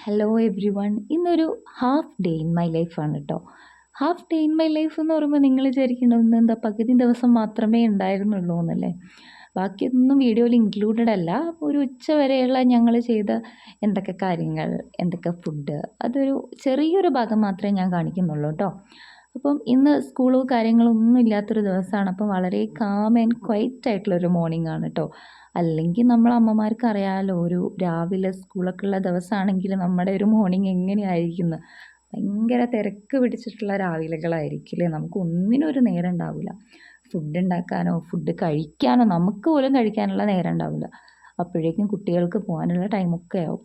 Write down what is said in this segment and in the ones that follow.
Hello everyone ഇന്നൊരു half day in my ലൈഫാണ് കേട്ടോ half day in my life എന്ന് പറയുമ്പോൾ നിങ്ങൾ വിചാരിക്കണം എന്താ പകുതി ദിവസം മാത്രമേ ഉണ്ടായിരുന്നുള്ളൂ എന്നല്ലേ? ബാക്കിയൊന്നും വീഡിയോയിൽ ഇൻക്ലൂഡഡ് അല്ല. ഒരു ഉച്ച വരെയുള്ള ഞങ്ങൾ ചെയ്ത എന്തൊക്കെ കാര്യങ്ങൾ എന്തൊക്കെ ഫുഡ് അതൊരു ചെറിയൊരു ഭാഗം മാത്രമേ ഞാൻ കാണിക്കുന്നുള്ളൂ കേട്ടോ അപ്പം ഇന്ന് സ്കൂളോ കാര്യങ്ങളോ ഒന്നും ഇല്ലാത്തൊരു ദിവസമാണ്. അപ്പം വളരെ കാം ആൻഡ് ക്വൈറ്റ് ആയിട്ടുള്ളൊരു മോർണിംഗ് ആണ് കേട്ടോ അല്ലെങ്കിൽ നമ്മൾ അമ്മമാർക്ക് അറിയാമല്ലോ ഒരു രാവിലെ സ്കൂളൊക്കെ ഉള്ള ദിവസമാണെങ്കിൽ നമ്മുടെ ഒരു മോർണിംഗ് എങ്ങനെയായിരിക്കുന്നു? ഭയങ്കര തിരക്ക് പിടിച്ചിട്ടുള്ള രാവിലകളായിരിക്കില്ലേ? നമുക്ക് ഒന്നിനും ഒരു നേരം ഉണ്ടാവില്ല. ഫുഡ് ഉണ്ടാക്കാനോ ഫുഡ് കഴിക്കാനോ നമുക്ക് പോലും കഴിക്കാനുള്ള നേരം ഉണ്ടാവില്ല. അപ്പോഴേക്കും കുട്ടികൾക്ക് പോകാനുള്ള ടൈമൊക്കെ ആവും.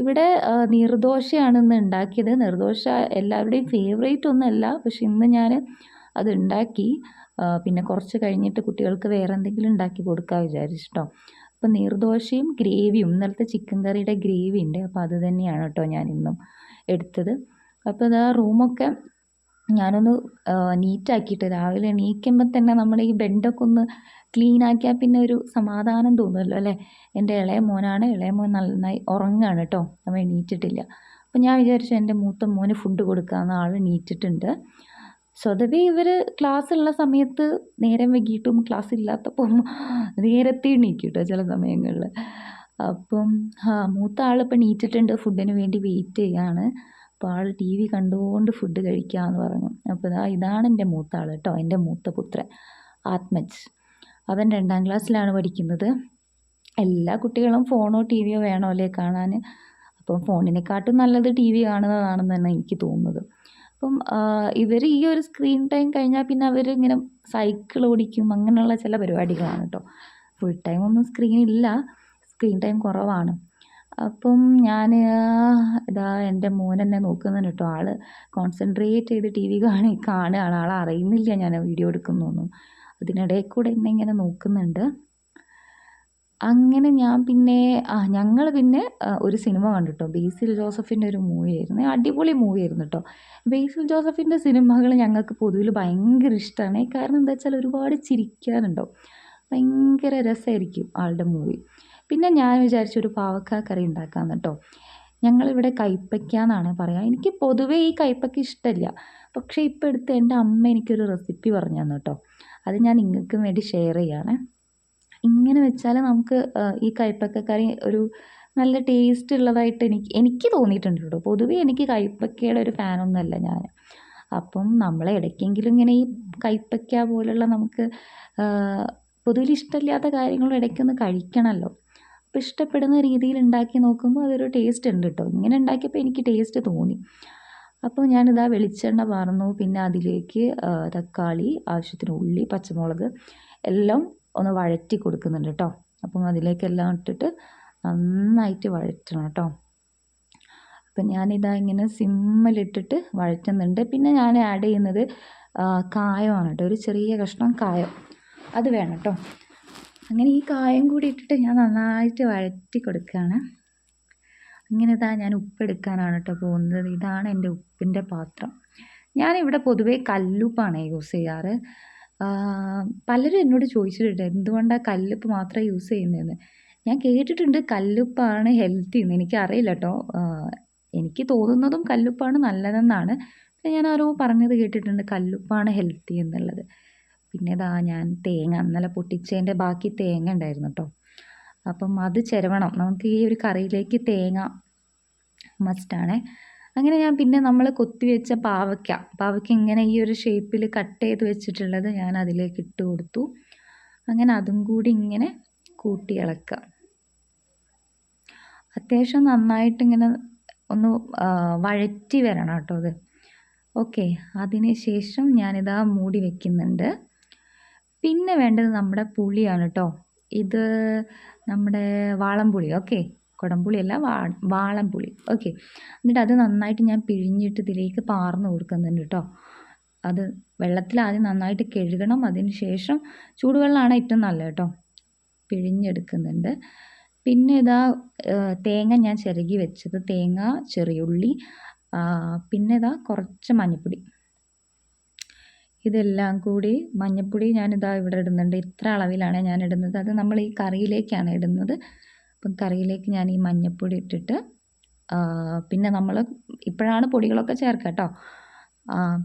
ഇവിടെ നിർദോഷയാണ് ഇന്ന് ഉണ്ടാക്കിയത്. നിർദോഷ എല്ലാവരുടെയും ഫേവറേറ്റ് ഒന്നുമല്ല പക്ഷെ ഇന്ന് ഞാൻ അത് ഉണ്ടാക്കി പിന്നെ കുറച്ച് കഴിഞ്ഞിട്ട് കുട്ടികൾക്ക് വേറെ എന്തെങ്കിലും ഉണ്ടാക്കി കൊടുക്കാൻ വിചാരിച്ചിട്ടോ. അപ്പം നീർദോശയും ഗ്രേവിയും ഇന്നലത്തെ ചിക്കൻ കറിയുടെ ഗ്രേവി ഉണ്ട് അപ്പോൾ അത് തന്നെയാണ് കേട്ടോ ഞാൻ ഇന്നും എടുത്തത്. അപ്പോൾ ഇതാ റൂമൊക്കെ ഞാനൊന്ന് നീറ്റാക്കിയിട്ട് രാവിലെ എണീക്കുമ്പോൾ തന്നെ നമ്മുടെ ഈ ബെഡൊക്കെ ഒന്ന് ക്ലീൻ ആക്കിയാൽ പിന്നെ ഒരു സമാധാനം തോന്നുമല്ലോ അല്ലേ? എന്റെ ഇളയ മോനാണ് ഇളയ മോൻ നന്നായി ഉറങ്ങാണ് കേട്ടോ. അവൻ എണീറ്റിട്ടില്ല. അപ്പം ഞാൻ വിചാരിച്ചു എന്റെ മൂത്ത മോന് ഫുഡ് കൊടുക്കാമെന്ന് ആൾ എണീറ്റിട്ടുണ്ട്. സ്വതവേ ഇവർ ക്ലാസ്സുള്ള സമയത്ത് നേരം വൈകിട്ടും ക്ലാസ് ഇല്ലാത്തപ്പം നേരത്തെ എണീക്കും കേട്ടോ ചില സമയങ്ങളിൽ അപ്പം ആ മൂത്ത ആളിപ്പോൾ എണീറ്റിട്ടുണ്ട് ഫുഡിന് വേണ്ടി വെയിറ്റ് ചെയ്യുകയാണ് അപ്പോൾ ആൾ ടി വി കണ്ടുകൊണ്ട് ഫുഡ് കഴിക്കാമെന്ന് പറഞ്ഞു. അപ്പോൾ ഇതാ ഇതാണ് എന്റെ മൂത്ത ആൾ കേട്ടോ എന്റെ മൂത്ത പുത്രൻ ആത്മജ്. അവൻ രണ്ടാം ക്ലാസ്സിലാണ് പഠിക്കുന്നത്. എല്ലാ കുട്ടികളും ഫോണോ ടി വിയോ വേണോ അല്ലേ കാണാൻ അപ്പം ഫോണിനെക്കാട്ടും നല്ലത് ടി വി കാണുന്നതാണെന്ന് തന്നെ എനിക്ക് തോന്നുന്നത്. അപ്പം ഇവർ ഈ ഒരു സ്ക്രീൻ ടൈം കഴിഞ്ഞാൽ പിന്നെ അവർ ഇങ്ങനെ സൈക്കിൾ ഓടിക്കും അങ്ങനെയുള്ള ചില പരിപാടികളാണ് കേട്ടോ ഫുൾ ടൈം ഒന്നും സ്ക്രീൻ ഇല്ല. സ്ക്രീൻ ടൈം കുറവാണ്. അപ്പം ഞാൻ ഇതാ എന്റെ മോൻ എന്നെ നോക്കുന്നുണ്ട് കേട്ടോ. ആൾ കോൺസെൻട്രേറ്റ് ചെയ്ത് ടി വി കാണി കാണുകയാണ്. ആൾ അറിയുന്നില്ല ഞാൻ വീഡിയോ എടുക്കുന്നൊന്നും. അതിനിടയിൽ കൂടെ എന്നെ ഇങ്ങനെ നോക്കുന്നുണ്ട്. അങ്ങനെ ഞാൻ പിന്നെ ആ ഞങ്ങൾ പിന്നെ ഒരു സിനിമ കണ്ടിട്ടോ ബേസിൽ ജോസഫിന്റെ ഒരു മൂവി ആയിരുന്നു. അടിപൊളി മൂവി ആയിരുന്നു കേട്ടോ. ബേസിൽ ജോസഫിന്റെ സിനിമകൾ ഞങ്ങൾക്ക് പൊതുവിൽ ഭയങ്കര ഇഷ്ടമാണ്. കാരണം എന്താ വെച്ചാൽ ഒരുപാട് ചിരിക്കാനുണ്ടോ ഭയങ്കര രസമായിരിക്കും ആളുടെ മൂവി പിന്നെ ഞാൻ വിചാരിച്ചു ഒരു പാവക്ക കറി ഉണ്ടാക്കാമെന്ന് കേട്ടോ ഞങ്ങളിവിടെ കൈപ്പയ്ക്ക എന്നാണ് പറയുക എനിക്ക് പൊതുവേ ഈ കൈപ്പയ്ക്ക ഇഷ്ടമില്ല പക്ഷേ ഇപ്പോൾ എടുത്ത് എന്റെ അമ്മ എനിക്കൊരു റെസിപ്പി പറഞ്ഞു തന്നു കേട്ടോ അത് ഞാൻ നിങ്ങൾക്കും വേണ്ടി ഷെയർ ചെയ്യാണ്. ഇങ്ങനെ വെച്ചാൽ നമുക്ക് ഈ കൈപ്പക്ക കറി ഒരു നല്ല ടേസ്റ്റ് ഉള്ളതായിട്ട് എനിക്ക് എനിക്ക് തോന്നിയിട്ടുണ്ട് കേട്ടോ പൊതുവേ എനിക്ക് കൈപ്പക്കയുടെ ഒരു ഫാനൊന്നുമല്ല ഞാൻ അപ്പം നമ്മൾ ഇടയ്ക്കെങ്കിലും ഇങ്ങനെ ഈ കയ്പ്പയ്ക്ക പോലുള്ള നമുക്ക് പൊതുവിൽ ഇഷ്ടമില്ലാത്ത കാര്യങ്ങളും ഇടയ്ക്കൊന്ന് കഴിക്കണമല്ലോ അപ്പോൾ ഇഷ്ടപ്പെടുന്ന രീതിയിൽ ഉണ്ടാക്കി നോക്കുമ്പോൾ അതൊരു ടേസ്റ്റ് ഉണ്ട് കേട്ടോ ഇങ്ങനെ ഉണ്ടാക്കിയപ്പോൾ എനിക്ക് ടേസ്റ്റ് തോന്നി. അപ്പോൾ ഞാനിതാ വെളിച്ചെണ്ണ പാർന്നു പിന്നെ അതിലേക്ക് തക്കാളി ആവശ്യത്തിന് ഉള്ളി പച്ചമുളക് എല്ലാം ഒന്ന് വഴറ്റി കൊടുക്കുന്നുണ്ട് കേട്ടോ അപ്പം അതിലേക്കെല്ലാം ഇട്ടിട്ട് നന്നായിട്ട് വഴറ്റണം കേട്ടോ അപ്പം ഞാനിതാ ഇങ്ങനെ സിമ്മിലിട്ടിട്ട് വഴറ്റുന്നുണ്ട്. പിന്നെ ഞാൻ ആഡ് ചെയ്യുന്നത് കായമാണ് കേട്ടോ ഒരു ചെറിയ കഷ്ണം കായം. അത് വേണം കേട്ടോ അങ്ങനെ ഈ കായം കൂടി ഇട്ടിട്ട് ഞാൻ നന്നായിട്ട് വഴറ്റി കൊടുക്കുകയാണ്. അങ്ങനെ ഇതാ ഞാൻ ഉപ്പെടുക്കാനാണ് കേട്ടോ പോകുന്നത്. ഇതാണ് എന്റെ ഉപ്പിന്റെ പാത്രം. ഞാനിവിടെ പൊതുവേ കല്ലുപ്പാണ് യൂസ് ചെയ്യാറ്. പലരും എന്നോട് ചോദിച്ചിട്ടുണ്ട് എന്തുകൊണ്ടാണ് കല്ലുപ്പ് മാത്രം യൂസ് ചെയ്യുന്നതെന്ന്? ഞാൻ കേട്ടിട്ടുണ്ട് കല്ലുപ്പാണ് ഹെൽത്തി എന്ന്. എനിക്കറിയില്ല കേട്ടോ. എനിക്ക് തോന്നുന്നതും കല്ലുപ്പാണ് നല്ലതെന്നാണ്. ഞാൻ ആരോ പറഞ്ഞത് കേട്ടിട്ടുണ്ട് കല്ലുപ്പാണ് ഹെൽത്തി എന്നുള്ളത്. പിന്നെ ഇതാ ഞാൻ തേങ്ങ ഇന്നലെ പൊട്ടിച്ചതിന്റെ ബാക്കി തേങ്ങ ഉണ്ടായിരുന്നു കേട്ടോ അപ്പം അത് ചിരവണം. നമുക്ക് ഈ ഒരു കറിയിലേക്ക് തേങ്ങ മസ്റ്റാണേ. അങ്ങനെ ഞാൻ പിന്നെ നമ്മൾ കൊത്തി വെച്ച പാവയ്ക്ക. പാവയ്ക്ക ഇങ്ങനെ ഈ ഒരു ഷേപ്പിൽ കട്ട് ചെയ്ത് വെച്ചിട്ടുള്ളത് ഞാൻ അതിലേക്ക് ഇട്ട് കൊടുത്തു. അങ്ങനെ അതും കൂടി ഇങ്ങനെ കൂട്ടി ഇളക്കുക. അത്യാവശ്യം നന്നായിട്ട് ഇങ്ങനെ ഒന്ന് വഴറ്റി വരണം കേട്ടോ അത്. ഓക്കെ. അതിന് ശേഷം ഞാനിതാ മൂടി വെക്കുന്നുണ്ട്. പിന്നെ വേണ്ടത് നമ്മുടെ പുളിയാണ് കേട്ടോ ഇത് നമ്മുടെ വാളംപുളി. ഓക്കെ. കുടംപുളിയല്ല വാ വാളൻപുളി ഓക്കെ. എന്നിട്ട് അത് നന്നായിട്ട് ഞാൻ പിഴിഞ്ഞിട്ട് ഇതിലേക്ക് പാർന്ന് കൊടുക്കുന്നുണ്ട് കേട്ടോ അത് വെള്ളത്തിൽ ആദ്യം നന്നായിട്ട് കഴുകണം. അതിന് ശേഷം ചൂടുവെള്ളമാണ് ഏറ്റവും നല്ലത് കേട്ടോ പിഴിഞ്ഞെടുക്കുന്നുണ്ട്. പിന്നെ ഇതാ തേങ്ങ ഞാൻ ചിരകി വെച്ചത്. തേങ്ങ ചെറിയുള്ളി പിന്നെ ഇതാ കുറച്ച് മഞ്ഞൾപ്പൊടി ഇതെല്ലാം കൂടി മഞ്ഞൾപ്പൊടി ഞാനിതാ ഇവിടെ ഇടുന്നുണ്ട്. ഇത്ര അളവിലാണ് ഞാൻ ഇടുന്നത്. അത് നമ്മൾ ഈ കറിയിലേക്കാണ് ഇടുന്നത്. അപ്പം കറിയിലേക്ക് ഞാൻ ഈ മഞ്ഞൾപ്പൊടി ഇട്ടിട്ട് പിന്നെ നമ്മൾ ഇപ്പോഴാണ് പൊടികളൊക്കെ ചേർക്കുക കേട്ടോ.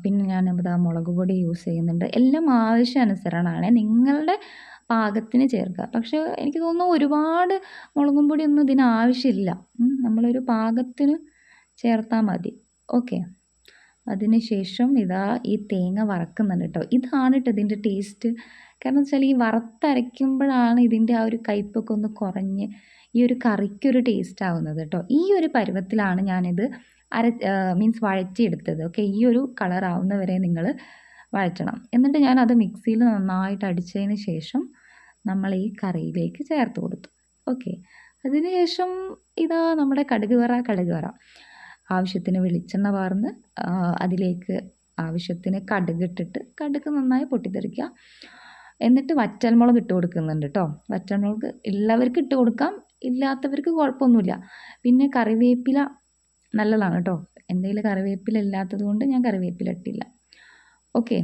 പിന്നെ ഞാൻ ഇതാ മുളക് പൊടി യൂസ് ചെയ്യുന്നുണ്ട്. എല്ലാം ആവശ്യാനുസരണമാണ്. നിങ്ങളുടെ പാകത്തിന് ചേർക്കുക. പക്ഷേ എനിക്ക് തോന്നുന്നു ഒരുപാട് മുളകും പൊടിയൊന്നും ഇതിന് ആവശ്യമില്ല. നമ്മളൊരു പാകത്തിന് ചേർത്താൽ മതി. ഓക്കെ. അതിന് ശേഷം ഇതാ ഈ തേങ്ങ വറക്കുന്നുണ്ട് കേട്ടോ. ഇതാണ് കേട്ടോ ഇതിന്റെ ടേസ്റ്റ് കാരണം വെച്ചാൽ ഈ വറുത്തരയ്ക്കുമ്പോഴാണ് ഇതിന്റെ ആ ഒരു കയ്പൊക്കെ ഒന്ന് കുറഞ്ഞ് ഈ ഒരു കറിക്കൊരു ടേസ്റ്റ് ആവുന്നത് കേട്ടോ. ഈ ഒരു പരുവത്തിലാണ് ഞാനിത് അര മീൻസ് വഴറ്റിയെടുത്തത്. ഓക്കെ ഈ ഒരു കളർ ആവുന്നവരെ നിങ്ങൾ വഴറ്റണം. എന്നിട്ട് ഞാൻ അത് മിക്സിയിൽ നന്നായിട്ട് അടിച്ചതിന് ശേഷം നമ്മൾ ഈ കറിയിലേക്ക് ചേർത്ത് കൊടുത്തു. ഓക്കെ അതിനുശേഷം ഇതാ നമ്മുടെ കടുക് വറ കടുക് വറ. ആവശ്യത്തിന് വെളിച്ചെണ്ണ വാർന്ന് അതിലേക്ക് ആവശ്യത്തിന് കടുക് ഇട്ടിട്ട് കടുക് നന്നായി പൊട്ടിത്തെറിക്കുക. എന്നിട്ട് വറ്റൽമുളക് ഇട്ട് കൊടുക്കുന്നുണ്ട് കേട്ടോ വറ്റൽമുളക് ഉള്ളവർക്ക് ഇട്ട് കൊടുക്കാം. ഇല്ലാത്തവർക്ക് കുഴപ്പമൊന്നുമില്ല. പിന്നെ കറിവേപ്പില നല്ലതാണ് കേട്ടോ എന്തെങ്കിലും കറിവേപ്പില ഇല്ലാത്തത് കൊണ്ട് ഞാൻ കറിവേപ്പില ഇട്ടില്ല. ഓക്കെ.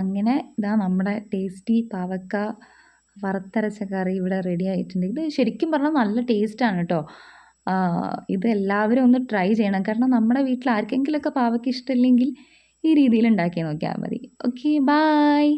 അങ്ങനെ ഇതാ നമ്മുടെ ടേസ്റ്റി പാവക്ക വറുത്തരച്ച കറി ഇവിടെ റെഡി ആയിട്ടുണ്ട്. ഇത് ശരിക്കും പറഞ്ഞാൽ നല്ല ടേസ്റ്റാണ് കേട്ടോ ഇത് എല്ലാവരും ഒന്ന് ട്രൈ ചെയ്യണം. കാരണം നമ്മുടെ വീട്ടിൽ ആർക്കെങ്കിലുമൊക്കെ പാവയ്ക്ക ഇഷ്ടമില്ലെങ്കിൽ ഈ രീതിയിൽ ഉണ്ടാക്കി നോക്കിയാൽ മതി. Okay bye